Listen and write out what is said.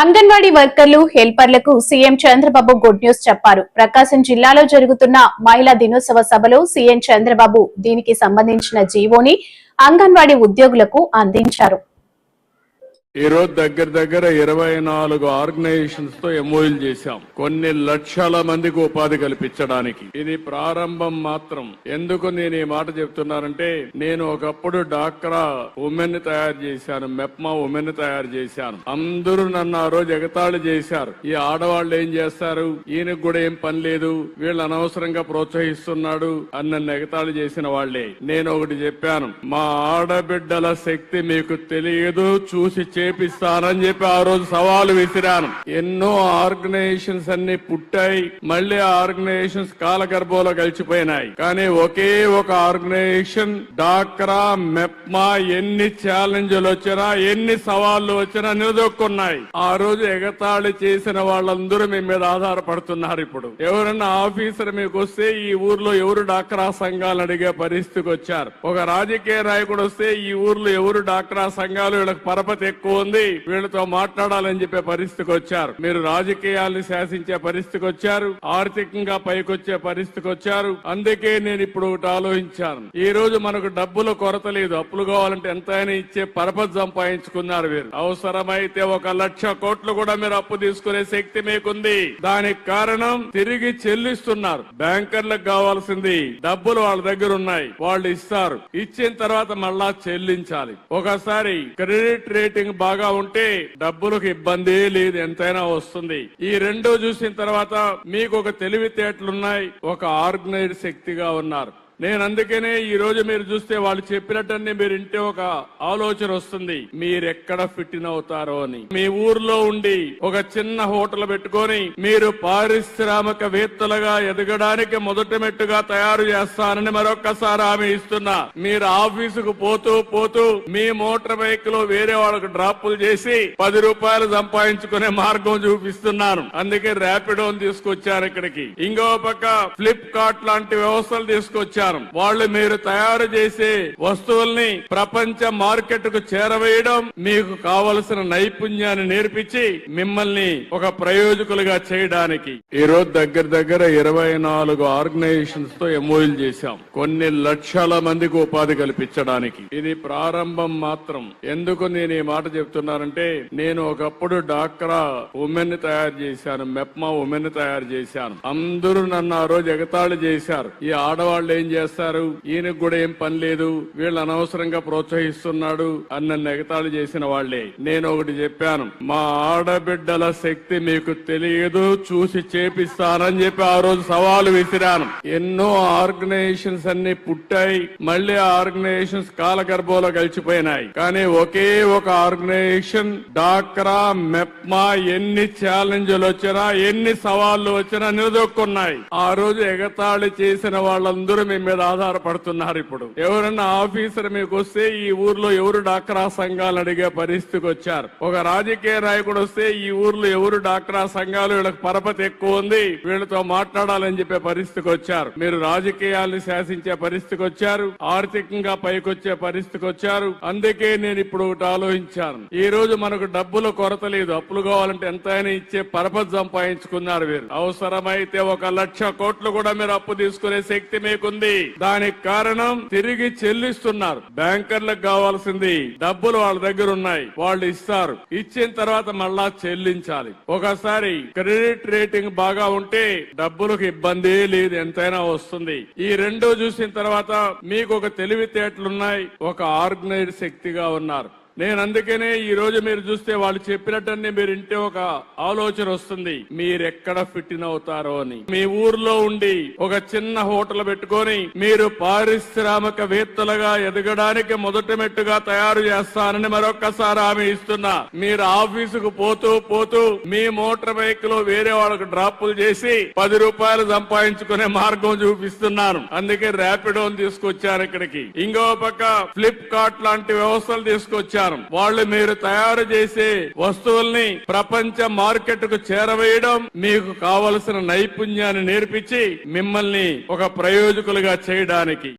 అంగన్వాడీ వర్కర్లు హెల్పర్లకు CM Chandrababu good news చెప్పారు. ప్రకాశం జిల్లాలో జరుగుతున్న మహిళా దినోత్సవ సభలో సీఎం చంద్రబాబు దీనికి సంబంధించిన జీవోని అంగన్వాడీ ఉద్యోగులకు అందించారు. ఈ రోజు దగ్గర దగ్గర ఇరవై నాలుగు ఆర్గనైజేషన్స్తో ఎంఓయూలు చేశాం. కొన్ని లక్షల మందికి ఉపాధి కల్పించడానికి. ఇది ప్రారంభం మాత్రం. ఎందుకు నేను ఈ మాట చెప్తున్నానంటే నేను ఒకప్పుడు డాక్రా ఉమెన్ని తయారు చేశాను. మెప్మా ఉమెన్ని తయారు చేశాను. అందరూ నన్ను ఆ రోజు ఎగతాళి చేశారు. ఈ ఆడవాళ్ళు ఏం చేస్తారు? ఈయనకు కూడా ఏం పని లేదు. వీళ్ళు అనవసరంగా ప్రోత్సహిస్తున్నాడు అని నన్ను ఎగతాళి చేసిన వాళ్ళే నేను ఒకటి చెప్పాను. మా ఆడబిడ్డల శక్తి మీకు తెలియదు చూసి చేపిస్తానని చెప్పి ఆ రోజు సవాలు విసిరాను. ఎన్నో ఆర్గనైజేషన్స్ అన్ని పుట్టాయి. మళ్ళీ ఆ ఆర్గనైజేషన్స్ కాలగర్భంలో కలిసిపోయినాయి. కానీ ఒకే ఒక ఆర్గనైజేషన్ డాక్రా మెప్మా ఎన్ని ఛాలెంజ్లు వచ్చినా ఎన్ని సవాళ్ళు వచ్చినా నిలదొక్కున్నాయి. ఆ రోజు ఎగతాళి చేసిన వాళ్ళందరూ మీ మీద ఆధారపడుతున్నారు ఇప్పుడు. ఎవరన్నా ఆఫీసర్ మీకు వస్తే ఈ ఊర్లో ఎవరు డాక్రా సంఘాలు అడిగే పరిస్థితికి వచ్చారు. ఒక రాజకీయ నాయకుడు వస్తే ఈ ఊర్లో ఎవరు డాక్రా సంఘాలు వీళ్ళకి పరపతి ఎక్కువ ఉంది. వీళ్ళతో మాట్లాడాలని చెప్పే పరిస్థితికి వచ్చారు. మీరు రాజకీయాల్ని శాసించే పరిస్థితికి వచ్చారు. ఆర్థికంగా పైకొచ్చే పరిస్థితికి వచ్చారు. అందుకే నేను ఇప్పుడు ఒకటి ఆలోచించాను. ఈ రోజు మనకు డబ్బుల కొరత లేదు. అప్పులు కావాలంటే ఎంతైనా ఇచ్చే పరపతి సంపాదించుకున్నారు వీరు. అవసరమైతే ఒక లక్ష కోట్లు కూడా మీరు అప్పు తీసుకునే శక్తి మీకుంది. దానికి కారణం తిరిగి చెల్లిస్తున్నారు. బ్యాంకర్లకు కావాల్సింది డబ్బులు వాళ్ళ దగ్గర ఉన్నాయి. వాళ్ళు ఇస్తారు. ఇచ్చిన తర్వాత మళ్ళా చెల్లించాలి. ఒకసారి క్రెడిట్ రేటింగ్ బాగా ఉంటే డబ్బులకు ఇబ్బంది లేదు ఎంతైనా వస్తుంది. ఈ రెండో చూసిన తర్వాత మీకు ఒక తెలివితేటలున్నాయి ఒక ఆర్గనైజ్ శక్తిగా ఉన్నారు. నేను అందుకనే ఈ రోజు మీరు చూస్తే వాళ్ళు చెప్పినట్టన్నీ మీరు ఇంటే ఒక ఆలోచన వస్తుంది. మీరెక్కడ ఫిట్ ఇన్ అవుతారో అని. మీ ఊర్లో ఉండి ఒక చిన్న హోటల్ పెట్టుకొని మీరు పారిశ్రామికవేత్తలుగా ఎదగడానికి మొదటి మెట్టుగా తయారు చేస్తానని మరొక్కసారి హామీ ఇస్తున్నా. మీరు ఆఫీసుకు పోతూ పోతూ మీ మోటార్ బైక్లో వేరే వాళ్ళకు డ్రాపులు చేసి పది రూపాయలు సంపాదించుకునే మార్గం చూపిస్తున్నాను. అందుకే ర్యాపిడో తీసుకొచ్చారు ఇక్కడికి. ఇంకో పక్క ఫ్లిప్కార్ట్ లాంటి వ్యవస్థలు తీసుకొచ్చారు వాళ్ళు మీరు తయారు చేసే వస్తువుల్ని ప్రపంచ మార్కెట్కు చేరవేయడం మీకు కావలసిన నైపుణ్యాన్ని నేర్పించి మిమ్మల్ని ఒక ప్రయోజకులుగా చేయడానికి. ఈ రోజు దగ్గర దగ్గర ఇరవై నాలుగు ఆర్గనైజేషన్స్తో ఎంఓఎల్ చేశాం. కొన్ని లక్షల మందికి ఉపాధి కల్పించడానికి. ఇది ప్రారంభం మాత్రం. ఎందుకు నేను ఈ మాట చెప్తున్నానంటే నేను ఒకప్పుడు డాక్రా ఉమెన్ని తయారు చేశాను మెప్మా ఉమెన్ని తయారు చేశాను. అందరూ నన్ను ఆ రోజు ఎగతాళి చేశారు. ఈ ఆడవాళ్ళు ఏం చేస్తారు. ఈయనకు కూడా ఏం పని లేదు. వీళ్ళు అనవసరంగా ప్రోత్సహిస్తున్నాడు అన్న నెగతాళి ఎగతాళి చేసిన వాళ్ళే నేను ఒకటి చెప్పాను. మా ఆడబిడ్డల శక్తి మీకు తెలియదు చూసి చేపిస్తానని చెప్పి ఆ రోజు సవాలు విసిరాను. ఎన్నో ఆర్గనైజేషన్స్ అన్ని పుట్టాయి. మళ్ళీ ఆ ఆర్గనైజేషన్స్ కాలగర్భంలో కలిసిపోయినాయి. కానీ ఒకే ఒక ఆర్గనైజేషన్ డాక్రా మెప్మా ఎన్ని ఛాలెంజ్లు వచ్చినా ఎన్ని సవాళ్ళు వచ్చినా నిలదొక్కున్నాయి. ఆ రోజు ఎగతాళి చేసిన వాళ్ళందరూ మేము మీద ఆధారపడుతున్నారు ఇప్పుడు. ఎవరన్నా ఆఫీసర్ మీకు వస్తే ఈ ఊర్లో ఎవరు డాక్రా సంఘాలు అడిగే పరిస్థితికి వచ్చారు. ఒక రాజకీయ నాయకుడు వస్తే ఈ ఊర్లో ఎవరు డాక్రా సంఘాలు వీళ్ళకి పరపతి ఎక్కువ ఉంది వీళ్ళతో మాట్లాడాలని చెప్పే పరిస్థితికి వచ్చారు. మీరు రాజకీయాల్ని శాసించే పరిస్థితికి వచ్చారు ఆర్థికంగా పైకొచ్చే పరిస్థితికి వచ్చారు. అందుకే నేను ఇప్పుడు ఒకటి ఆలోచించాను. ఈ రోజు మనకు డబ్బుల కొరత లేదు. అప్పులు కావాలంటే ఎంతైనా ఇచ్చే పరపతి సంపాదించుకున్నారు వీరు. అవసరమైతే ఒక లక్ష కోట్లు కూడా మీరు అప్పు తీసుకునే శక్తి మీకుంది. దానికి కారణం తిరిగి చెల్లిస్తున్నారు. బ్యాంకర్లకు కావాల్సింది డబ్బులు వాళ్ళ దగ్గర ఉన్నాయి. వాళ్ళు ఇస్తారు. ఇచ్చిన తర్వాత మళ్ళా చెల్లించాలి. ఒకసారి క్రెడిట్ రేటింగ్ బాగా ఉంటే డబ్బులకు ఇబ్బంది లేదు ఎంతైనా వస్తుంది. ఈ రెండో చూసిన తర్వాత మీకు ఒక తెలివితేటలున్నాయి ఒక ఆర్గనైజ్ శక్తిగా ఉన్నారు. నేను అందుకనే ఈ రోజు మీరు చూస్తే వాళ్ళు చెప్పినట్టన్నీ మీరు ఇంటే ఒక ఆలోచన వస్తుంది. మీరెక్కడ ఫిట్ ఇన్ అవుతారో అని. మీ ఊర్లో ఉండి ఒక చిన్న హోటల్ పెట్టుకొని మీరు పారిశ్రామికవేత్తలుగా ఎదగడానికి మొదటి మెట్టుగా తయారు చేస్తానని మరొక్కసారి హామీ ఇస్తున్నా. మీరు ఆఫీసుకు పోతూ పోతూ మీ మోటార్ బైక్లో వేరే వాళ్ళకు డ్రాపులు చేసి పది రూపాయలు సంపాదించుకునే మార్గం చూపిస్తున్నాను. అందుకే ర్యాపిడో తీసుకొచ్చారు ఇక్కడికి. ఇంకో పక్క ఫ్లిప్కార్ట్ లాంటి వ్యవస్థలు తీసుకొచ్చారు వాళ్ళు మీరు తయారు చేసే వస్తువుల్ని ప్రపంచ మార్కెట్కు చేరవేయడం మీకు కావలసిన నైపుణ్యాన్ని నేర్పించి మిమ్మల్ని ఒక ప్రయోజకులుగా చేయడానికి.